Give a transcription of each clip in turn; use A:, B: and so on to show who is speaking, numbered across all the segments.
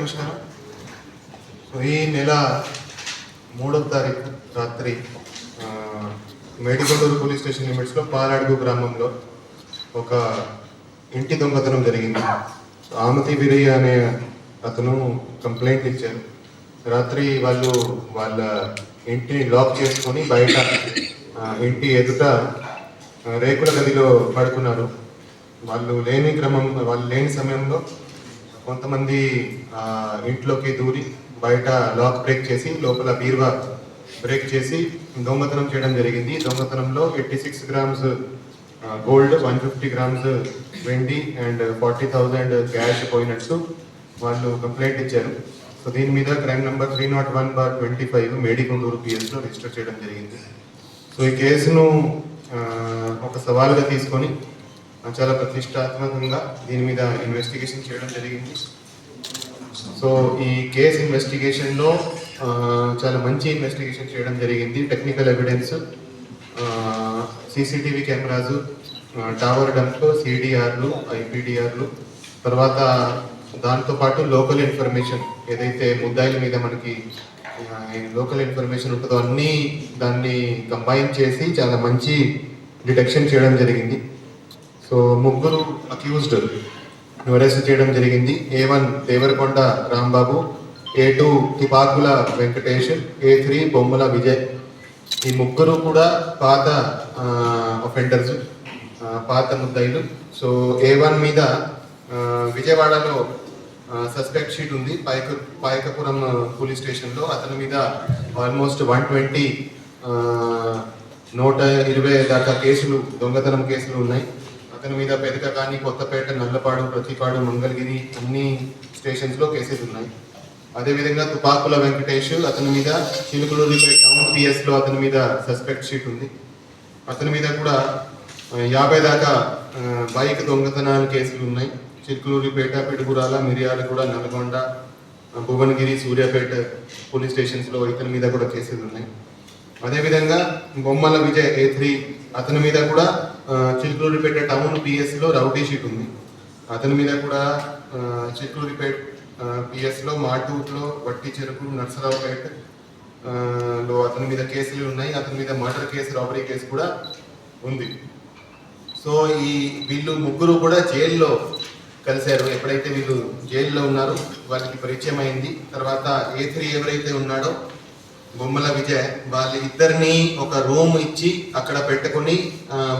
A: నమస్కారం. సో ఈ నెల మూడవ తారీఖు రాత్రి మేడికొండూరు పోలీస్ స్టేషన్ లిమిట్స్లో పాలాడుగు గ్రామంలో ఒక ఇంటి దొంగతనం జరిగింది. ఆమతి వీరయ్య అనే అతను కంప్లైంట్ ఇచ్చారు. రాత్రి వాళ్ళు వాళ్ళ ఇంటిని లాక్ చేసుకొని బయట ఇంటి ఎదుట రేకుల గదిలో పడుకున్నారు. వాళ్ళు లేని క్రమం వాళ్ళు లేని సమయంలో కొంతమంది ఇంట్లోకి దూరి బయట లాక్ బ్రేక్ చేసి లోపల బీర్వా బ్రేక్ చేసి దొంగతనం చేయడం జరిగింది. దొంగతనంలో eighty six grams gold one fifty grams వెండి అండ్ ఫార్టీ థౌజండ్ క్యాష్ పోయినట్టు వాళ్ళు కంప్లైంట్ ఇచ్చారు. సో దీని మీద crime number three not one bar twenty five Medikonduru పిఎస్లో register చేయడం జరిగింది. సో ఈ కేసును ఒక సవాలుగా తీసుకొని చాలా ప్రతిష్టాత్మకంగా దీని మీద ఇన్వెస్టిగేషన్ చేయడం జరిగింది. సో ఈ కేసు ఇన్వెస్టిగేషన్లో చాలా మంచి ఇన్వెస్టిగేషన్ చేయడం జరిగింది. Technical evidence CCTV cameras tower dump సిడిఆర్లు ఐపీడిఆర్లు తర్వాత దాంతో పాటు లోకల్ ఇన్ఫర్మేషన్ ఏదైతే ముద్దాయిల మీద మనకి లోకల్ ఇన్ఫర్మేషన్ ఉంటుందో అన్నీ దాన్ని కంబైన్ చేసి చాలా మంచి డిటెక్షన్ చేయడం జరిగింది. సో ముగ్గురు అక్యూజ్డ్ అరెస్ట్ చేయడం జరిగింది. A one Devarakonda Rambabu A two Tupakula Venkatesh A three Bommala Vijay. ఈ ముగ్గురు కూడా పాత అఫెండర్స్ పాత ముద్దైలు సో ఏ వన్ మీద విజయవాడలో సస్పెక్ట్ షీట్ ఉంది. పాయక పాయకపురం పోలీస్ స్టేషన్లో. అతని మీద ఆల్మోస్ట్ వన్ ట్వంటీ నూట ఇరవై దాకా కేసులు దొంగతనం కేసులు ఉన్నాయి. అతని మీద పెదక కానీ కొత్తపేట నల్లపాడు ప్రతిపాడు మంగళగిరి అన్ని స్టేషన్స్లో కేసెస్ ఉన్నాయి. అదేవిధంగా తుపాకుల వెంకటేష్ అతని మీద చిలుకలూరిపేట టౌన్ పిఎస్లో అతని మీద సస్పెక్ట్ షీట్ ఉంది. అతని మీద కూడా యాభై దాకా బైక్ దొంగతనాల కేసులు ఉన్నాయి. చిలుకలూరిపేట పిడుగురాల మిర్యాలగూడ నల్గొండ భువనగిరి సూర్యాపేట పోలీస్ స్టేషన్స్లో ఇతని మీద కూడా కేసులు ఉన్నాయి. అదేవిధంగా బొమ్మల విజయ్ ఏ త్రీ అతని మీద కూడా ఆ, టౌన్ పిఎస్లో రౌడీ షీట్ ఉంది. అతని మీద కూడా ఆ, పిఎస్లో మాటూట్లో వట్టి చెరుకు నర్సరావుపేట లో అతని మీద కేసులు ఉన్నాయి. అతని మీద మర్డర్ కేసు రాబరీ కేసు కూడా ఉంది. సో ఈ వీళ్ళు ముగ్గురు కూడా జైల్లో కలిశారు. ఎప్పుడైతే వీళ్ళు జైల్లో ఉన్నారో వారికి పరిచయం అయింది. తర్వాత ఏ త్రీ ఎవరైతే ఉన్నాడో బొమ్మల విజయ్ వాళ్ళ ఇద్దరిని ఒక రూమ్ ఇచ్చి అక్కడ పెట్టుకుని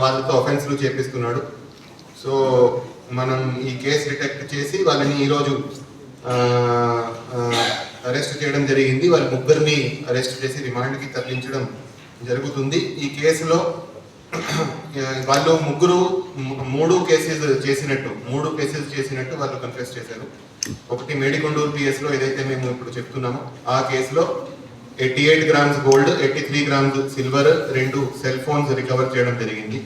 A: వాళ్ళతో అఫెన్స్లు చేపిస్తున్నాడు. సో మనం ఈ కేసు డిటెక్ట్ చేసి వాళ్ళని ఈరోజు అరెస్ట్ చేయడం జరిగింది. వాళ్ళ ముగ్గురిని అరెస్ట్ చేసి రిమాండ్కి తరలించడం జరుగుతుంది. ఈ కేసులో వాళ్ళు ముగ్గురు మూడు కేసెస్ చేసినట్టు మూడు కేసెస్ చేసినట్టు వాళ్ళు కన్ఫెస్ చేశారు. ఒకటి మేడికొండూరు పిఎస్లో ఏదైతే మేము ఇప్పుడు చెప్తున్నామో ఆ కేసులో eighty eight grams gold eighty three grams silver రెండు సెల్ ఫోన్స్ రికవర్ చేయడం జరిగింది.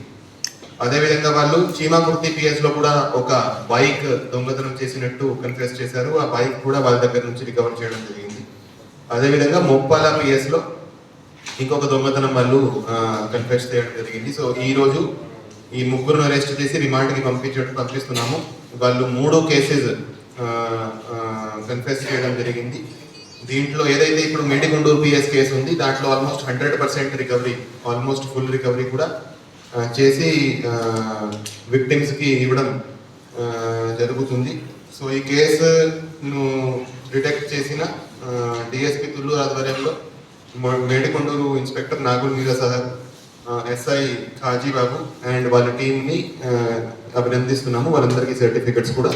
A: అదేవిధంగా వాళ్ళు చీమాకుర్తి పిఎస్లో కూడా ఒక బైక్ దొంగతనం చేసినట్టు కన్ఫెస్ చేశారు. ఆ బైక్ కూడా వాళ్ళ దగ్గర నుంచి రికవర్ చేయడం జరిగింది. అదేవిధంగా మొప్పాల పిఎస్లో ఇంకొక దొంగతనం వాళ్ళు కన్ఫెస్ చేయడం జరిగింది. సో ఈ రోజు ఈ ముగ్గురును అరెస్ట్ చేసి రిమాండ్కి కి పంపిస్తున్నాము. వాళ్ళు మూడు కేసెస్ కన్ఫెస్ చేయడం జరిగింది. దీంట్లో ఏదైతే ఇప్పుడు మేడికొండూరు పిఎస్ కేసు ఉంది దాంట్లో almost hundred percent recovery almost full recovery కూడా చేసి విక్టిమ్స్కి ఇవ్వడం జరుగుతుంది. సో ఈ కేసును డిటెక్ట్ చేసిన డిఎస్పి తుల్లూరు ఆధ్వర్యంలో Medikonduru inspector Nagul Meera Saheb SI Khaji Babu and వాళ్ళ టీంని అభినందిస్తున్నాము. వాళ్ళందరికీ సర్టిఫికెట్స్ కూడా